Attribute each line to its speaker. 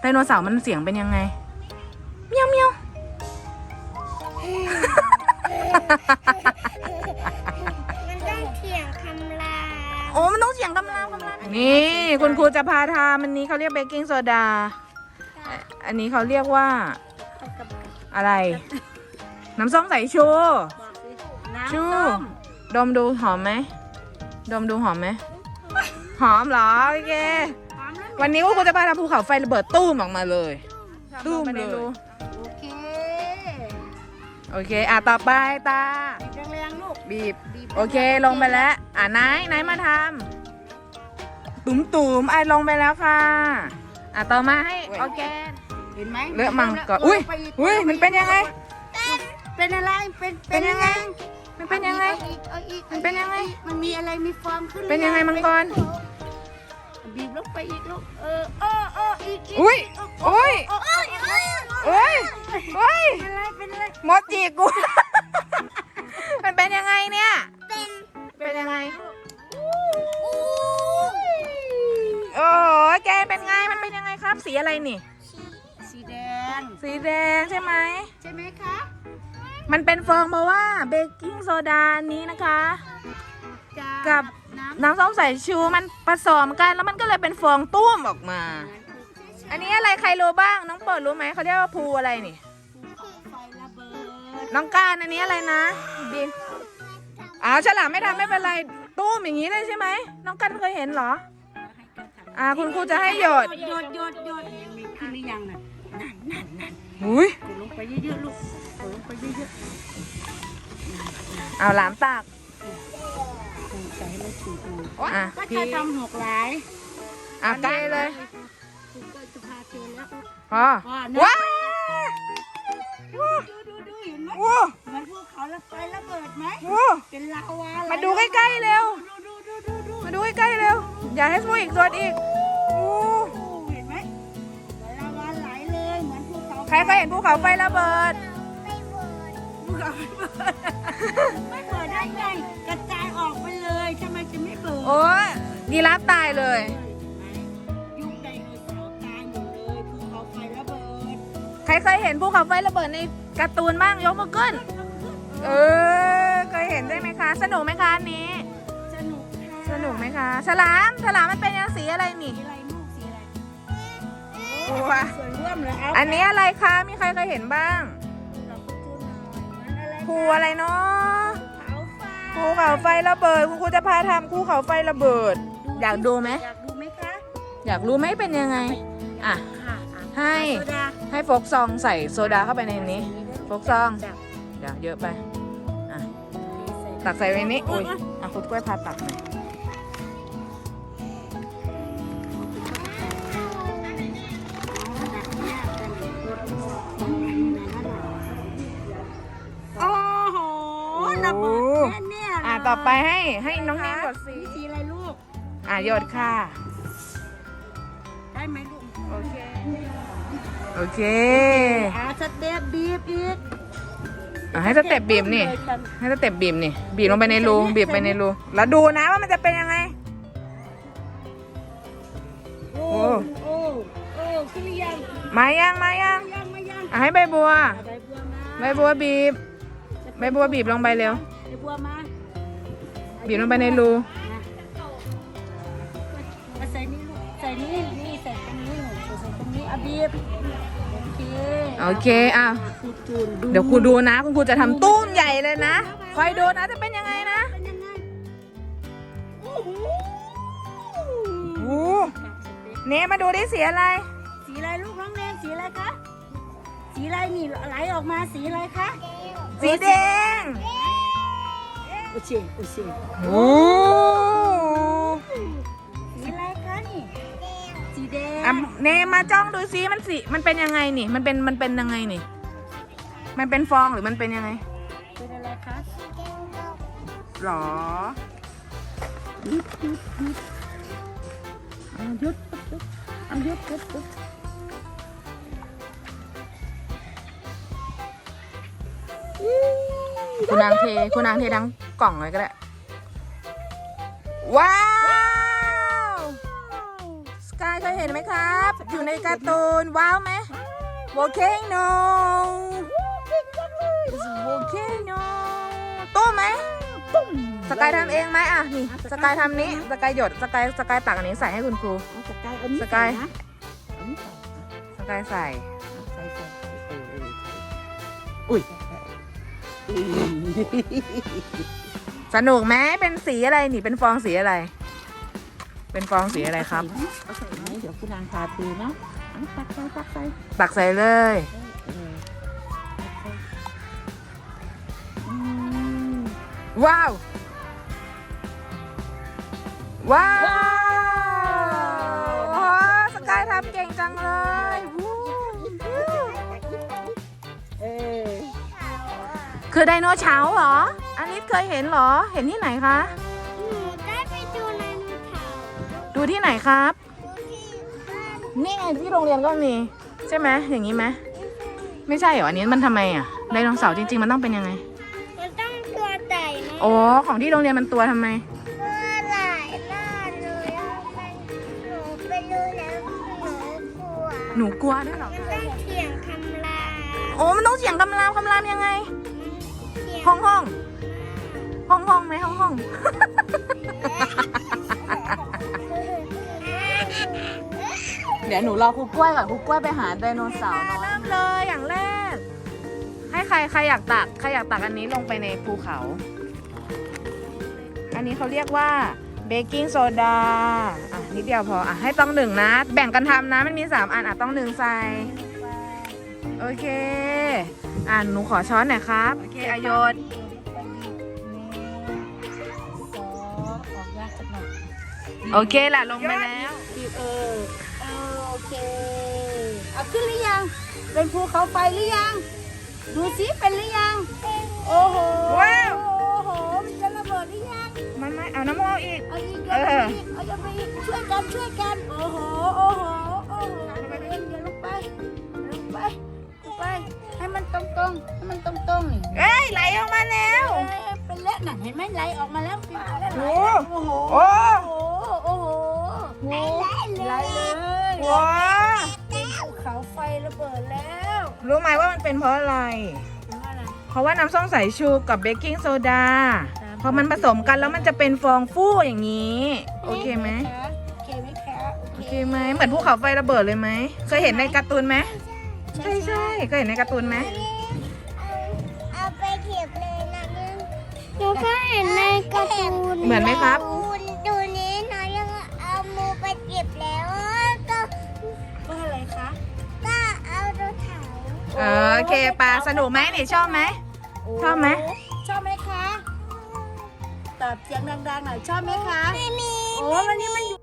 Speaker 1: ไดโนเสาร์มันเสียงเป็นยังไงเมียวเมียว
Speaker 2: มันต้องเถียงคำลา
Speaker 1: โอ้มันต้องเสียงกำลังกำลังนี่คุณครูจะพาทำอันนี้เขาเรียกเบกกิ้งโซดาอะอันนี้เขาเรียกว่า อะไร น้ำส้มสายชู
Speaker 3: น้ำ
Speaker 1: ชู
Speaker 3: ส้ม
Speaker 1: ดมดูหอมไหมดมดูหอมไหมหอมเหรอโอเค
Speaker 3: พร้อมแล้ ว
Speaker 1: วันนี้คุณครูจะพาทำภูเขาไฟระเบิดตู้มออกมาเลย ตู้มเลย
Speaker 3: โอเค
Speaker 1: โอเค อะ ต่อไปตา
Speaker 3: บีบแรงๆลูก
Speaker 1: บีบ
Speaker 3: บีบ
Speaker 1: โอเค ลงไปแล้ว อะไหนไหนมาทำตุ่มตุ่มๆไอ้ลงไปแล้วค่ะ อะ ต่อมาให้ออร์แกน
Speaker 3: เห็นไหม
Speaker 1: เลอะมังก่อน
Speaker 3: เล
Speaker 1: อุ้ย
Speaker 3: ไปก
Speaker 1: อุ้ยมันเป็นยังไง
Speaker 3: เป็นอะไร เป็น
Speaker 1: เป็นยังไง มันเป็นยังไง
Speaker 3: อาอีกเอาอีก
Speaker 1: มันเป็นยังไง
Speaker 3: มันมีอะไร มีฟองขึ้น
Speaker 1: เป็นยังไงมังกร
Speaker 3: บีบลงไปอีกลูกเออเออเอออีกอีก
Speaker 1: อุ้ยอุ้ย
Speaker 3: เออเออเออเออ
Speaker 1: เฮ้ยเฮ้ย
Speaker 3: เป็นอะไรเป็นอะไร
Speaker 1: มดจีกู มันเป็นยังไงเนี่ย
Speaker 2: เป็น
Speaker 1: เป็นยังไงโอ้แกเป็นไงมันเป็นยังไงครับ สีอะไรนี่
Speaker 3: สีแดง
Speaker 1: สีแดงใช่ไหม
Speaker 3: ใช่ไหมคะ
Speaker 1: มันเป็นฟองเพราะว่าเบกกิ้งโซดานี้นะคะ
Speaker 3: จ้า
Speaker 1: กับ
Speaker 3: น้ำ
Speaker 1: น้ำส้มสายชูมันผสมกันแล้วมันก็เลยเป็นฟองตุ้มออกมา อันนี้อะไรใครรู้บ้าง น้องเปิดรู้ไหมเขาเรียกว่าภูอะไรนี่ น้องการอันนี้อะไรนะบินอ้าวฉลามไม่ทำไม่เป็นไรตุ้มอย่างนี้เลยใช่ไหมน้องกันเคยเห็นเหรอ อ่าคุณครูจะให้หยด
Speaker 3: หยดหยดหยดมีขึ้นหรือยังน่ะนั่นนั่นนั่น
Speaker 1: อุ้ย
Speaker 3: ลงไปเยอะๆลูกลงไปเยอะ
Speaker 1: เอาหลามตาก
Speaker 3: ใส่ให้มันสูดดู
Speaker 1: อะ
Speaker 3: ก็
Speaker 1: พี่
Speaker 3: จะทำหกหลาย
Speaker 1: อะใกล้เลย
Speaker 3: คุณก็จะพาเจอแล้ว
Speaker 1: พอ
Speaker 3: ว้า
Speaker 1: ว้า
Speaker 3: ดูดูดูเห็นไหม
Speaker 1: วู้
Speaker 3: เหมันภูเขาแล้วไฟระเบิดไหม
Speaker 1: วู้
Speaker 3: เป็นลาวา
Speaker 1: มาดูใกล้ๆเร็ว
Speaker 3: ดูดูดูดูดู
Speaker 1: มาดูใกล้ๆเร็ว อย่าให้สู้อีกส่วนอีกอู้
Speaker 3: เห็นไหมลาวาไหลเลยเหมือนภูเขา
Speaker 1: ใครเคยเห็นภูเขาไฟระเบิด
Speaker 2: ไม่เวิร์ด
Speaker 3: ภูเขาไม่เบิดไม่เบิดได้ไงกระจายออกไปเลย ทำไมจะไม่เบิด
Speaker 1: โอ้ยยีราฟตายเลย
Speaker 3: ยุคไดโนเสาร์ตายหมดเลยภูเขาไฟระเบิด
Speaker 1: ใครเคยเห็นภูเขาไฟระเบิดในการ์ตูนบ้างยกมือขึ้น เออ เคยเห็นใช่ไหมคะ สนุกไหมคะอันนี้
Speaker 3: สนุกค่ะ
Speaker 1: สนุกไหมคะ ฉลาม ฉลามมันเป็นยังสีอะไรนี่
Speaker 3: สีอะไรลูกสีอะไร
Speaker 1: ว้า
Speaker 3: สวยร่วมเลยเอา
Speaker 1: อันนี้อะไรคะ มีใครเคยเห็นบ้าง
Speaker 3: เราก็จูนหน่อยมันอะไร
Speaker 1: ภูอะไรเนาะ
Speaker 3: เขาไฟ
Speaker 1: ภู เขาไฟระเบิด คุณครูจะพาทำภูเขาไฟระเบิด อยากดูไหม
Speaker 3: อยากดูไหมคะ
Speaker 1: อยากรู้ไหมเป็นยังไง อะ
Speaker 3: ค่ะ
Speaker 1: ให้
Speaker 3: โซดา
Speaker 1: ให้โฟกซองใส่โซดาเข้าไปในนี้ โฟกซอง
Speaker 3: จ้ะ
Speaker 1: เดี๋ยวเยอะไปอะตักใส่ไว้นี้อุ้ยอะคุณกล้วยพาตักหน่อย
Speaker 3: โอ้โหระเบิดแค่ เนี่ย
Speaker 1: อะต่อไปให้ให้น้องเนมกดสี
Speaker 3: นี่สีอะไรลูก
Speaker 1: อะหยดค่ะ
Speaker 3: ได้ไหมลูก
Speaker 1: โอเค โอเค
Speaker 3: อาสเต็ปบีบอีก
Speaker 1: อะให้สเต็ปบีบนี่ ให้สเต็ปบีบนี่ บีบลงไปในรู บีบไปในรู แล้วดูนะว่ามันจะเป็นยังไง
Speaker 3: โอ้
Speaker 1: โอ้
Speaker 3: โอ้โอ้ขึ้นหรือยัง
Speaker 1: มายัง มายัง
Speaker 3: ยังไม่ยัง
Speaker 1: อะให้ใบบัว
Speaker 3: เอาใบบัวมา
Speaker 1: ใบบัวบีบ ใบบัวบีบลงไปเร็ว
Speaker 3: ใบบัวมา
Speaker 1: บีบลงไปในรู
Speaker 3: มาใส่นี่ลูกใส่นี่นี่ใส่ตรงนี้หนูใส่ตรงนี้อะบีบโอเค
Speaker 1: โอเคอะ
Speaker 3: ครูจูน
Speaker 1: เดี๋ยวครูดูนะ คุณครูจะทำตุ้มใหญ่เลยนะ คอยดูนะจะเป็นยังไงนะ
Speaker 3: เป็นยังไงโอ้โห
Speaker 1: โอ้เนมมาดูดิสีอะไร
Speaker 3: สีอะไรลูกน้องแนนสีอะไรคะสีอะไรนี่ไหลออกมาสีอะไรคะ
Speaker 1: สีแดง
Speaker 3: โอเคโอเค
Speaker 1: โอ้
Speaker 3: สีอะไรคะนี่สีแดง
Speaker 1: อะเนมมาจ้องดูซิมันสีมันเป็นยังไงนี่ มันเป็นมันเป็นยังไงนี่ มันเป็นฟองหรือมันเป็นยังไง
Speaker 3: เป็นอะไรคะ
Speaker 1: หรอ
Speaker 3: ยุดยุดยุดเอายุดยุดเอายุดยุดยุด
Speaker 1: คุณนางเทคุณนางเททั้ง กล่องเลยก็ได้ ว้าว สกายเคยเห็นไหมครับ อยู่อยู่ในการ์ตูน ว้าวไหมโวเคโนโวเคโนตู้ไหม
Speaker 3: ปุ้ม
Speaker 1: สกายทำเองไหมอะนี่สกายทำนี้สกายหยดสกายสกายตักอันนี้ใส่ให้คุณครู
Speaker 3: เอาสกายเอานี้
Speaker 1: สกาย
Speaker 3: ใส่นะเอานี้ใส่
Speaker 1: สกายใส่
Speaker 3: ใส่ใส่เออเอออุ้ยอุ้ย
Speaker 1: สนุกไหมเป็นสีอะไรนี่เป็นฟองสีอะไร เป็นฟองสีอะไรครับ
Speaker 3: เอาใส่ไหมเดี๋ยวคุณนางพาตีเนาะเอาตักใส่ตักใส่
Speaker 1: ตักใส่เลย
Speaker 3: เออตักใส่อืม
Speaker 1: ว้าว ว้าวโอ้สกายทำเก่งจังเลยวู้
Speaker 3: เออ
Speaker 1: คือไดโนเฉาเหรอ อันนี้เคยเห็นเหรอ เห็นที่ไหนคะ
Speaker 2: หนูได้ไปดูในนูเขา
Speaker 1: ดูที่ไหนครับ
Speaker 2: ดูที่บ้าน
Speaker 1: นี่ไงที่โรงเรียนก็มี ใช่ไหมอย่างนี้ไหมไม่ใช่เหรออันนี้มันทำไมอะไดโนเสาร์จริง ๆ มันต้องเป็นยังไง
Speaker 2: มันต้องตัวใหญ่นะ
Speaker 1: อ๋อของที่โรงเรียนมันตัวทำไม
Speaker 2: ตัวหลายหน้าเลยอะมันหนูไปดูแล้วหนูกลัว
Speaker 1: หนูกลัวด้วยเหรอ
Speaker 2: มันต้องเถียงคำลา
Speaker 1: โอ้มันต้องเสียงคำรามคำรามยังไง
Speaker 2: เถียง
Speaker 1: ห้องห้อง ห้องห้องไหมห้องห้องเดี๋ยวหนูรอครูกล้วยก่อนครูกล้วยไปหาไดโนเสาร์เริ่มเลยอย่างแรก ให้ใครใครอยากตักใครอยากตักอันนี้ลงไปในภูเขา อันนี้เขาเรียกว่าเบกกิ้งโซดาอะนิดเดียวพออะให้ต้องหนึ่งนะ แบ่งกันทำนะมันมีสามอันอะต้องหนึ่งใส่โอเค อะหนูขอช้อนหน่อยครับ โอเคอายศ โอเคล่ะลงไปแล้ว
Speaker 3: เออเออโอเคเอาขึ้นหรือยัง เป็นภูเขาไฟหรือยัง ดูสิเป็นหรือยัง โอ้โห
Speaker 1: ว้าว
Speaker 3: โอ้โหมันจะระเบิดหรือยัง
Speaker 1: มันไม่เอาน้ำมันเอาอีก
Speaker 3: เอาอีก
Speaker 1: เอ
Speaker 3: เอา
Speaker 1: อ
Speaker 3: อีกเอาไปอีกช่วยกันช่วยกัน น่ะเห็นไหมไหลออกมาแล้วมาแล้วไหล
Speaker 1: โอ้
Speaker 3: โอ้โห
Speaker 1: โอ้
Speaker 3: โหโอ้โหไหลเลย
Speaker 1: ว้า
Speaker 3: ภูเขาไฟระเบิดแล้ว
Speaker 1: รู้ไหมว่ามันเป็นเพราะอะไร
Speaker 3: เป็นว่าอะไร
Speaker 1: เพราะว่าน้ำส้มสายชูกับเบกกิ้งโซดา
Speaker 3: ครับ
Speaker 1: พอมันผสมกันแล้วมันจะเป็นฟองฟู่อย่างนี้ โอเคไหม
Speaker 3: โอเคไหมคะ
Speaker 1: โอเคไหมเหมือนภูเขาไฟระเบิดเลยไหมเคยเห็นในการ์ตูนไหมใช่ใช่เคยเห็นในการ์ตูนไหม
Speaker 2: ก็เห็นในการ์ตูน
Speaker 1: เหมือนไหมครับ
Speaker 2: ดูดูนี้หน้อยยังเอามือไปเก็บแล้วก็
Speaker 3: เพื่ออะไรคะ
Speaker 2: ก็เอารถไถ
Speaker 1: เออโอเคปลาสนุกไหมนี่ชอบไหม ชอบไหม
Speaker 3: ชอบไหมคะตอบเสียงดังๆหน่อยชอบไหมคะ
Speaker 2: ไม่มี
Speaker 3: โอ้วันนี้มันอยู่